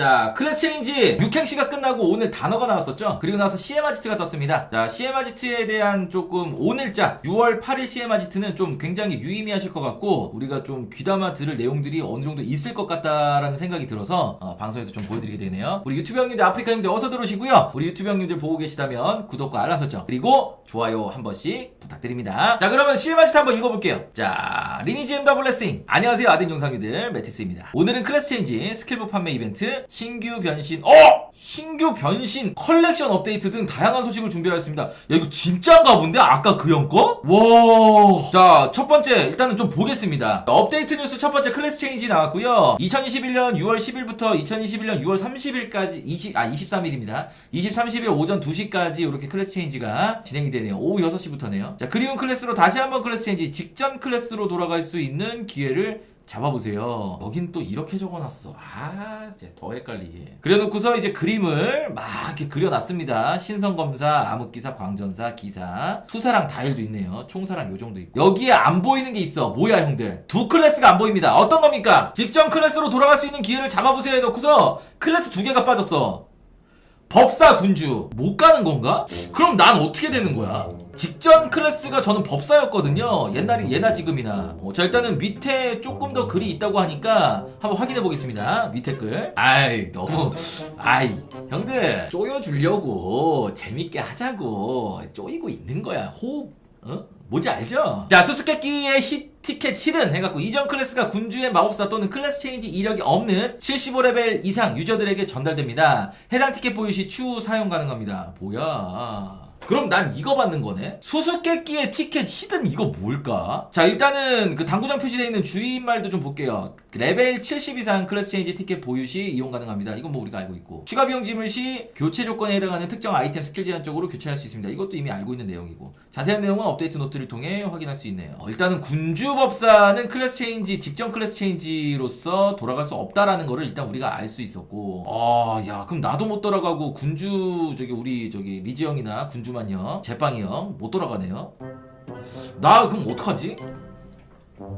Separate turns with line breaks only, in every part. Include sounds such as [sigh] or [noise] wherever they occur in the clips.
자, 클래스 체인지 6행시가 끝나고 오늘 단어가 나왔었죠? 그리고 나서 CM 아지트가 떴습니다. 자, CM 아지트에 대한 조금 오늘자 6월 8일 CM 아지트는 좀 굉장히 유의미하실 것 같고 우리가 좀 귀담아 들을 내용들이 어느 정도 있을 것 같다라는 생각이 들어서 어, 방송에서 좀 보여드리게 되네요. 우리 유튜브 형님들, 아프리카 형님들 어서 들어오시고요. 우리 유튜브 형님들 보고 계시다면 구독과 알람 설정 그리고 좋아요 한 번씩 부탁드립니다. 자, 그러면 CM 아지트 한번 읽어볼게요. 자, 리니지 엠다 블레싱. 안녕하세요, 아덴 영상님들 매티스입니다. 오늘은 클래스 체인지 스킬북 판매 이벤트 신규 변신 어! 신규 변신 컬렉션 업데이트 등 다양한 소식을 준비하였습니다. 야 이거 진짜인가 본데 아까 그 형 거? 와. 자, 첫 번째 일단은 좀 보겠습니다. 업데이트 뉴스 첫 번째 클래스 체인지 나왔고요. 2021년 6월 10일부터 2021년 6월 30일까지 20, 아 23일입니다. 23일 오전 2시까지 이렇게 클래스 체인지가 진행이 되네요. 오후 6시부터네요. 자, 그리운 클래스로 다시 한번 클래스 체인지 직전 클래스로 돌아갈 수 있는 기회를 잡아보세요. 여긴 또 이렇게 적어놨어. 아, 이제 더 헷갈리게. 그려놓고서 이제 그림을 막 이렇게 그려놨습니다. 신성검사, 암흑기사, 광전사, 기사, 수사랑 다일도 있네요. 총사랑 요 정도 있고. 여기에 안 보이는 게 있어. 뭐야, 형들? 두 클래스가 안 보입니다. 어떤 겁니까? 직전 클래스로 돌아갈 수 있는 기회를 잡아보세요 해놓고서 클래스 두 개가 빠졌어. 법사 군주 못 가는 건가? 그럼 난 어떻게 되는 거야? 직전 클래스가 저는 법사였거든요. 옛날이 예나 지금이나. 어, 자 일단은 밑에 조금 더 글이 있다고 하니까 한번 확인해 보겠습니다. 밑에 글. 아이 너무 아이 형들 쪼여 주려고 재밌게 하자고 쪼이고 있는 거야. 호흡 어? 뭔지 알죠? 자, 수수께끼의 히, 티켓 히든 해갖고 이전 클래스가 군주의 마법사 또는 클래스 체인지 이력이 없는 75레벨 이상 유저들에게 전달됩니다. 해당 티켓 보유 시 추후 사용 가능합니다. 뭐야? 그럼 난 이거 받는 거네? 수수께끼의 티켓 히든 이거 뭘까? 자, 일단은 그 당구장 표시되어 있는 주의말도 좀 볼게요. 레벨 70 이상 클래스 체인지 티켓 보유 시 이용 가능합니다. 이건 뭐 우리가 알고 있고. 추가 비용 지불 시 교체 조건에 해당하는 특정 아이템 스킬 제한 쪽으로 교체할 수 있습니다. 이것도 이미 알고 있는 내용이고. 자세한 내용은 업데이트 노트를 통해 확인할 수 있네요. 어, 일단은 군주법사는 클래스 체인지, 직전 클래스 체인지로서 돌아갈 수 없다라는 거를 일단 우리가 알 수 있었고. 아, 야, 그럼 나도 못 돌아가고 군주, 저기 우리 저기 리지 형이나 군주 만 형, 제빵이 형못 돌아가네요. 나 그럼 어떡하지?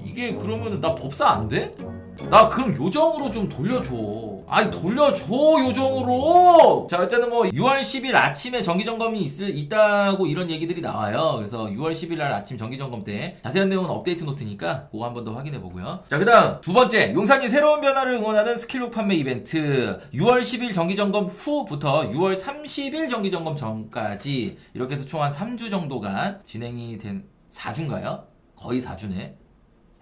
이게 그러면 나 법사 안 돼? 나 그럼 요정으로 좀 돌려줘. 아니 돌려줘 요정으로. 자 일단은 뭐 6월 10일 아침에 정기 점검이 있을 있다고 이런 얘기들이 나와요. 그래서 6월 10일 날 아침 정기 점검 때 자세한 내용은 업데이트 노트니까 그거 한 번 더 확인해 보고요. 자 그다음 두 번째 용산이 새로운 변화를 응원하는 스킬북 판매 이벤트 6월 10일 정기 점검 후부터 6월 30일 정기 점검 전까지 이렇게 해서 총 한 3주 정도간 진행이 된 4주인가요? 거의 4주네.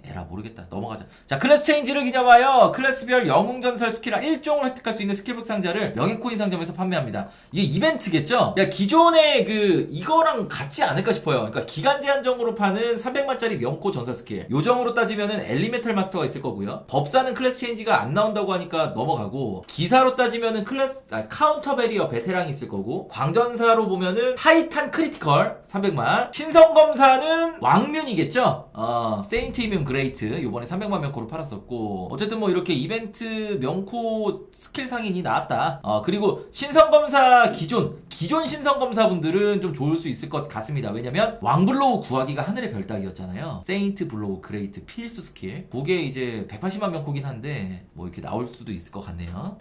에라 모르겠다. 넘어가자. 자 클래스 체인지를 기념하여 클래스별 영웅전설 스킬 1종을 획득할 수 있는 스킬북 상자를 명예코인 상점에서 판매합니다. 이게 이벤트겠죠? 야 기존에 그 이거랑 같지 않을까 싶어요. 그러니까 기간 제한정으로 파는 300만짜리 명코 전설 스킬. 요정으로 따지면은 엘리메탈 마스터가 있을 거고요. 법사는 클래스 체인지가 안 나온다고 하니까 넘어가고 기사로 따지면은 클래스 아, 카운터 베리어 베테랑이 있을 거고 광전사로 보면은 타이탄 크리티컬 300만 신성검사는 왕면이겠죠? 어 세인트 이뮨 그레이트 요번에 300만 명코로 팔았었고 어쨌든 뭐 이렇게 이벤트 명코 스킬 상인이 나왔다. 어 그리고 신성검사 기존 기존 신성검사 분들은 좀 좋을 수 있을 것 같습니다. 왜냐면 왕블로우 구하기가 하늘의 별 따기였잖아요. 세인트 블로우 그레이트 필수 스킬. 그게 이제 180만 명코긴 한데 뭐 이렇게 나올 수도 있을 것 같네요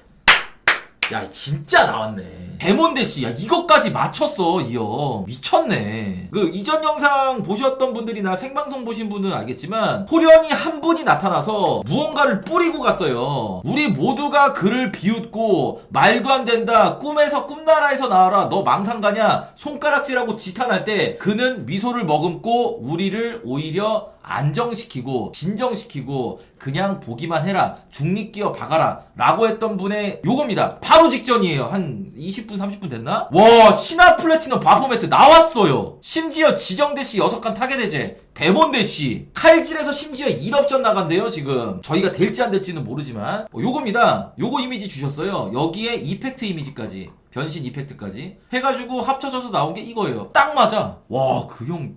야 진짜 나왔네. 데몬데시. 야 이것까지 맞췄어 이형. 미쳤네. 그 이전 영상 보셨던 분들이나 생방송 보신 분은 알겠지만 호련이 한 분이 나타나서 무언가를 뿌리고 갔어요. 우리 모두가 그를 비웃고 말도 안 된다. 꿈에서 꿈나라에서 나와라. 너 망상 가냐? 손가락질하고 지탄할 때 그는 미소를 머금고 우리를 오히려 안정시키고 진정시키고 그냥 보기만 해라 중립기어 박아라 라고 했던 분의 요겁니다. 바로 직전이에요. 한 20분 30분 됐나? 와 신화 플래티넘 바포매트 나왔어요. 심지어 지정대시 6칸 타겟 해제 데몬대시. 칼질에서 심지어 1업전 나간대요 지금. 저희가 될지 안 될지는 모르지만. 어, 요겁니다. 요거 이미지 주셨어요. 여기에 이펙트 이미지까지. 변신 이펙트까지. 해가지고 합쳐져서 나온 게 이거예요. 딱 맞아. 와 그 형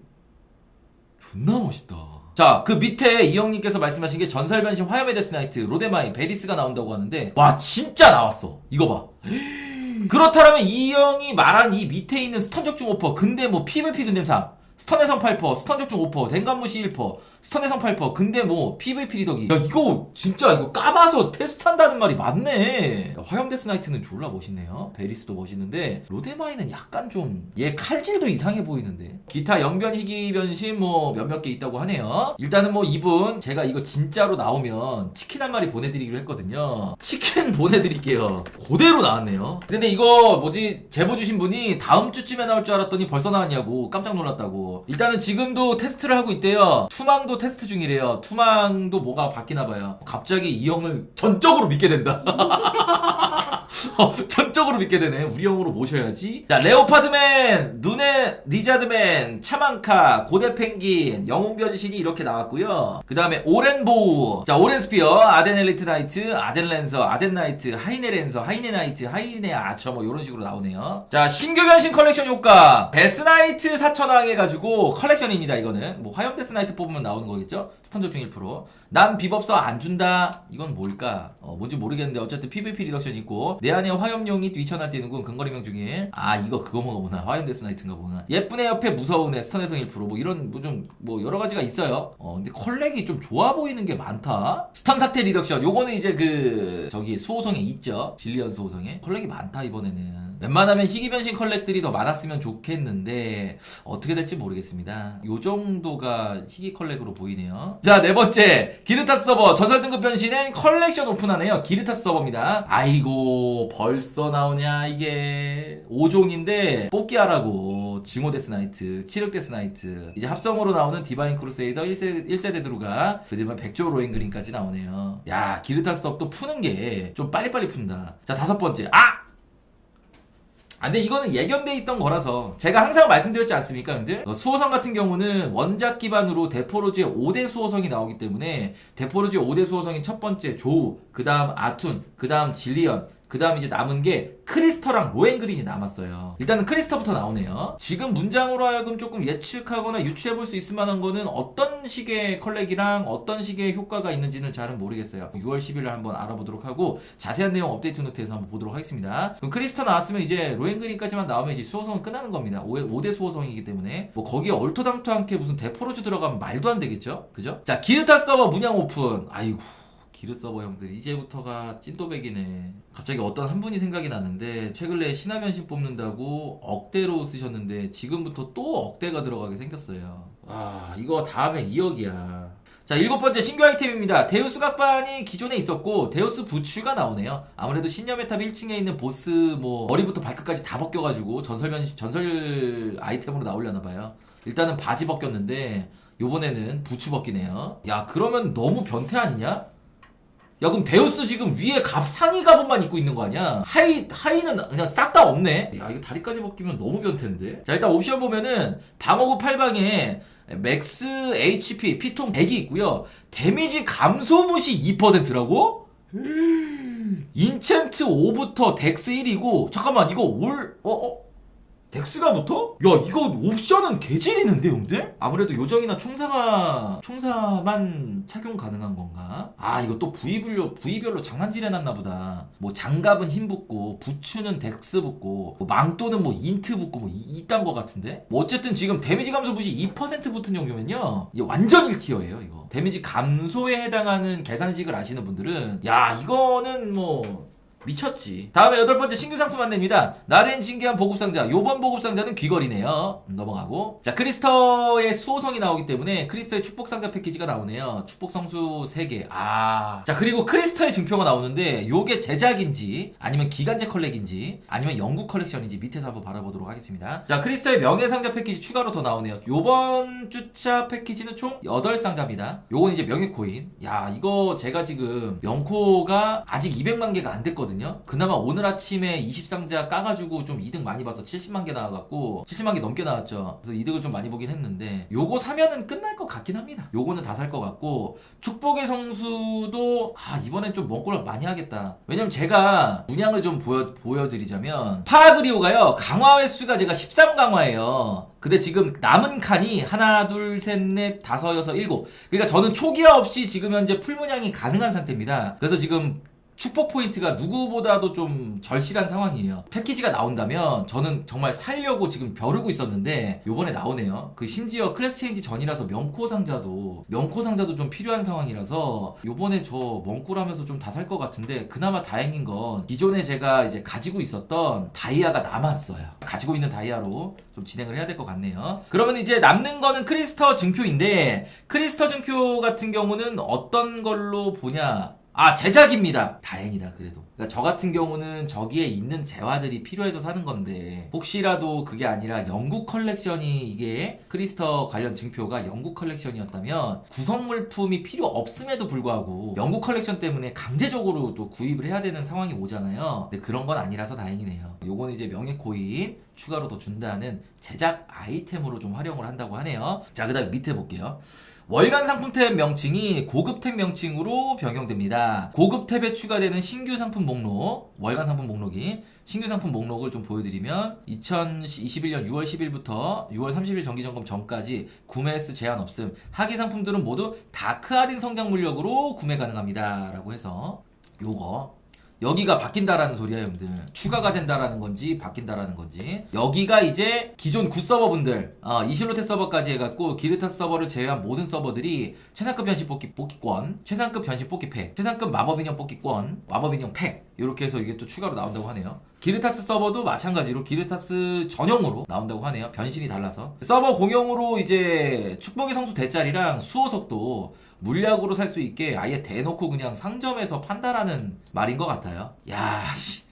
존나 멋있다. 자, 그 밑에 이형님께서 말씀하신 게 전설 변신 화염의 데스나이트, 로데마이, 베리스가 나온다고 하는데, 와, 진짜 나왔어. 이거 봐. [gasps] 그렇다면 이 형이 말한 이 밑에 있는 스턴 적 중 오퍼, 근데 뭐 PVP 근댐 3, 스턴에선 8%, 스턴 적중 5%, 댕감 무시 1%, 스턴에선 8%. 근데 뭐 PVP 리더기. 야 이거 진짜 이거 까봐서 테스트한다는 말이 맞네. 야, 화염 데스나이트는 졸라 멋있네요. 베리스도 멋있는데 로데마이는 약간 좀 얘 칼질도 이상해 보이는데. 기타 영변 희귀 변신 뭐 몇몇 개 있다고 하네요. 일단은 뭐 이분 제가 이거 진짜로 나오면 치킨 한 마리 보내드리기로 했거든요. 치킨 [laughs] 보내드릴게요. 그대로 나왔네요. 근데 이거 뭐지 제보 주신 분이 다음 주쯤에 나올 줄 알았더니 벌써 나왔냐고 깜짝 놀랐다고. 일단은 지금도 테스트를 하고 있대요. 투망도 테스트 중이래요. 투망도 뭐가 바뀌나 봐요. 갑자기 이 형을 전적으로 믿게 된다. [laughs] 어, [laughs] 전적으로 믿게 되네. 우리 형으로 모셔야지. 자, 레오파드맨, 눈의 리자드맨, 차만카, 고대 펭귄, 영웅 변신이 이렇게 나왔고요. 그 다음에 오렌 보우, 자, 오렌 스피어, 아덴 엘리트 나이트, 아덴 랜서, 아덴 나이트, 하이네 랜서, 하이네 나이트, 하이네 아처 뭐 이런 식으로 나오네요. 자, 신규 변신 컬렉션 효과, 데스 나이트 4천왕 해가지고 컬렉션입니다. 이거는 뭐 화염 데스 나이트 뽑으면 나오는 거겠죠? 스턴 적중 1%. 난 비법서 안 준다. 이건 뭘까? 어, 뭔지 모르겠는데 어쨌든 PVP 리덕션 있고 내 안에 화염용이 뛰쳐날 뛰는군 근거리명 중에 아 이거 그거 보구나 화염 데스나이트인가 보구나. 예쁜 애 옆에 무서운 애 스턴에성 1%뭐 이런 뭐좀뭐 여러 가지가 있어요. 어 근데 컬렉이 좀 좋아 보이는 게 많다. 스턴 사태 리덕션. 요거는 이제 그 저기 수호성에 있죠. 진리언 수호성에. 컬렉이 많다 이번에는 웬만하면 희귀 변신 컬렉들이 더 많았으면 좋겠는데 어떻게 될지 모르겠습니다. 요 정도가 희귀 컬렉으로 보이네요. 자 네 번째. 기르타스 서버. 전설 등급 변신엔 컬렉션 오픈하네요. 기르타스 서버입니다. 아이고 벌써 나오냐 이게. 5종인데 뽑기하라고. 징호 데스나이트 치륵 데스나이트. 이제 합성으로 나오는 디바인 크루세이더 1세, 1세대 드루가 그다음에 백조 로엔그린까지 나오네요. 야 기르타스 서버 또 푸는 게 좀 빨리빨리 푼다. 자 다섯 번째. 아! 아, 근데 이거는 예견돼 있던 거라서 제가 항상 말씀드렸지 않습니까, 여러분들? 어, 수호성 같은 경우는 원작 기반으로 데포로즈의 5대 수호성이 나오기 때문에 데포로즈의 5대 수호성이 첫 번째 조우, 그 다음 아툰, 그 다음 질리언, 그 다음 이제 남은 게 크리스터랑 로엔그린이 남았어요. 일단은 크리스터부터 나오네요. 지금 문장으로 하여금 조금 예측하거나 유추해 볼 수 있을 만한 거는 어떤 식의 컬렉이랑 어떤 식의 효과가 있는지는 잘은 모르겠어요. 6월 10일에 한번 알아보도록 하고 자세한 내용 업데이트 노트에서 한번 보도록 하겠습니다. 그럼 크리스터 나왔으면 이제 로엔그린까지만 나오면 이제 수호성은 끝나는 겁니다. 5, 대 수호성이기 때문에 뭐 거기에 얼토당토 않게 무슨 데포로즈 들어가면 말도 안 되겠죠? 그죠? 자 기르타 서버 문양 오픈. 아이고. 기르 서버 형들. 이제부터가 찐또백이네. 갑자기 어떤 한 분이 생각이 나는데 최근에 신화변신 뽑는다고 억대로 쓰셨는데 지금부터 또 억대가 들어가게 생겼어요. 아 이거 다음에 2억이야. 자 일곱 번째 신규 아이템입니다. 데우스 각반이 기존에 있었고 데우스 부츠가 나오네요. 아무래도 신념의 탑 1층에 있는 보스 뭐 머리부터 발끝까지 다 벗겨가지고 전설 변신 전설 아이템으로 나오려나 봐요. 일단은 바지 벗겼는데 요번에는 부츠 벗기네요. 야 그러면 너무 변태 아니냐? 야 그럼 데우스 지금 위에 갑 상의 갑옷만 입고 있는 거 아니야? 하이 하이는 그냥 싹 다 없네. 야 이거 다리까지 벗기면 너무 변태인데. 자 일단 옵션 보면은 방어구 8방에 맥스 HP 피통 100이 있고요. 데미지 감소 무시 2%라고? 인챈트 5부터 덱스 1이고 잠깐만 이거 올 어? 어? 덱스가 붙어? 야 이거 옵션은 개질이는데 형들? 아무래도 요정이나 총사가 총사만 착용 가능한 건가? 아 이거 또 부위별로 부위별로 장난질 해놨나 보다 뭐 장갑은 힘 붙고 부츠는 덱스 붙고 뭐 망토는 뭐 인트 붙고 뭐 이, 이딴 거 같은데? 뭐 어쨌든 지금 데미지 감소 무시 2% 붙은 정도면요 이게 완전 1티어예요 이거 데미지 감소에 해당하는 계산식을 아시는 분들은 야 이거는 뭐 미쳤지. 다음에 여덟 번째 신규 상품 안내입니다. 나렌 신기한 보급상자. 요번 보급상자는 귀걸이네요. 음, 넘어가고. 자, 크리스터의 수호성이 나오기 때문에 크리스터의 축복상자 패키지가 나오네요. 축복성수 3개. 아. 자, 그리고 크리스터의 증표가 나오는데 요게 제작인지 아니면 기간제 컬렉인지 아니면 영국 컬렉션인지 밑에서 한번 바라보도록 하겠습니다. 자, 크리스터의 명예상자 패키지 추가로 더 나오네요. 요번 주차 패키지는 총 8상자입니다. 요건 이제 명예 코인. 야, 이거 제가 지금 명코가 아직 200만 개가 안 됐거든요. 그나마 오늘 아침에 20상자 까가지고 좀 이득 많이 봐서 70만 개 나와갖고 70만 개 넘게 나왔죠. 그래서 이득을 좀 많이 보긴 했는데 요거 사면은 끝날 것 같긴 합니다. 요거는 다 살 것 같고 축복의 성수도 아 이번엔 좀 먼골 많이 하겠다. 왜냐면 제가 문양을 좀 보여 보여드리자면 파그리오가요 강화 횟수가 제가 13 강화예요. 근데 지금 남은 칸이 하나, 둘, 셋, 넷, 다섯, 여섯, 일곱. 그러니까 저는 초기화 없이 지금 현재 풀문양이 가능한 상태입니다. 그래서 지금 축복 포인트가 누구보다도 좀 절실한 상황이에요. 패키지가 나온다면 저는 정말 살려고 지금 벼르고 있었는데 요번에 나오네요. 그 심지어 클래스 체인지 전이라서 명코 상자도 명코 상자도 좀 필요한 상황이라서 요번에 저 멍꾸라면서 좀 다 살 것 같은데 그나마 다행인 건 기존에 제가 이제 가지고 있었던 다이아가 남았어요. 가지고 있는 다이아로 좀 진행을 해야 될 것 같네요. 그러면 이제 남는 거는 크리스터 증표인데 크리스터 증표 같은 경우는 어떤 걸로 보냐? 아 제작입니다. 다행이다 그래도. 그러니까 저 같은 경우는 저기에 있는 재화들이 필요해서 사는 건데 혹시라도 그게 아니라 영국 컬렉션이 이게 크리스터 관련 증표가 영국 컬렉션이었다면 구성 물품이 필요 없음에도 불구하고 영국 컬렉션 때문에 강제적으로 또 구입을 해야 되는 상황이 오잖아요. 근데 그런 건 아니라서 다행이네요. 요거는 이제 명예 코인 추가로 더 준다는 제작 아이템으로 좀 활용을 한다고 하네요. 자, 그 다음에 밑에 볼게요. 월간 상품 탭 명칭이 고급 탭 명칭으로 변경됩니다. 고급 탭에 추가되는 신규 상품 목록, 월간 상품 목록이 신규 상품 목록을 좀 보여드리면 2021년 6월 10일부터 6월 30일 정기 점검 전까지 구매 횟수 제한 없음. 하기 상품들은 모두 다크하딘 성장 물력으로 구매 가능합니다. 라고 해서 요거 여기가 바뀐다라는 소리야, 형들. 추가가 된다라는 건지 바뀐다라는 건지. 여기가 이제 기존 굿 서버분들, 어, 이실로테 서버까지 해갖고 기르타 서버를 제외한 모든 서버들이 최상급 변신 뽑기 뽑기권, 최상급 변신 뽑기 팩, 최상급 마법 인형 뽑기권, 마법 인형 팩 이렇게 해서 이게 또 추가로 나온다고 하네요. 기르타스 서버도 마찬가지로 기르타스 전용으로 나온다고 하네요. 변신이 달라서. 서버 공용으로 이제 축복의 성수 대짜리랑 수호석도 물약으로 살 수 있게 아예 대놓고 그냥 상점에서 판다라는 말인 것 같아요. 야, 씨.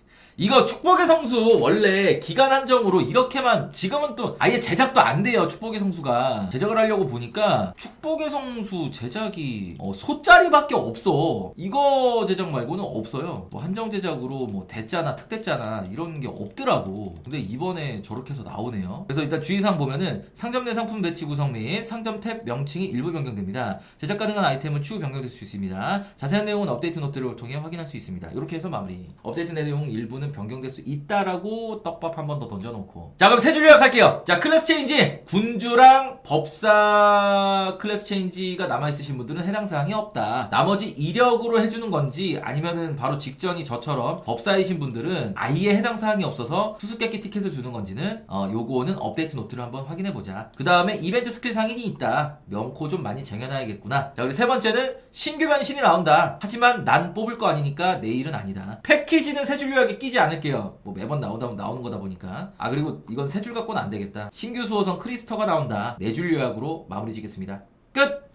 이거 축복의 성수 원래 기간 한정으로 이렇게만 지금은 또 아예 제작도 안 돼요 축복의 성수가. 제작을 하려고 보니까 축복의 성수 제작이 어, 소짜리밖에 없어. 이거 제작 말고는 없어요. 뭐 한정 제작으로 뭐 대짜나 특대짜나 이런 게 없더라고. 근데 이번에 저렇게 해서 나오네요. 그래서 일단 주의사항 보면은 상점 내 상품 배치 구성 및 상점 탭 명칭이 일부 변경됩니다. 제작 가능한 아이템은 추후 변경될 수 있습니다. 자세한 내용은 업데이트 노트를 통해 확인할 수 있습니다. 이렇게 해서 마무리. 업데이트 내용 일부는 변경될 수 있다라고 떡밥 한 번 더 던져놓고. 자 그럼 세 줄 요약할게요. 자 클래스 체인지. 군주랑 법사 클래스 체인지가 남아있으신 분들은 해당 사항이 없다. 나머지 이력으로 해주는 건지 아니면은 바로 직전이 저처럼 법사이신 분들은 아예 해당 사항이 없어서 수수께끼 티켓을 주는 건지는 어 요거는 업데이트 노트를 한번 확인해보자. 그 다음에 이벤트 스킬 상인이 있다. 명코 좀 많이 쟁여놔야겠구나. 자 그리고 세 번째는 신규 변신이 나온다. 하지만 난 뽑을 거 아니니까 내일은 아니다. 패키지는 세 줄 요약에 끼지 않을게요. 뭐 매번 나오다 나오는 거다 보니까. 아 그리고 이건 세 줄 갖고는 안 되겠다. 신규 수호성 크리스터가 나온다. 네 줄 요약으로 마무리 짓겠습니다. 끝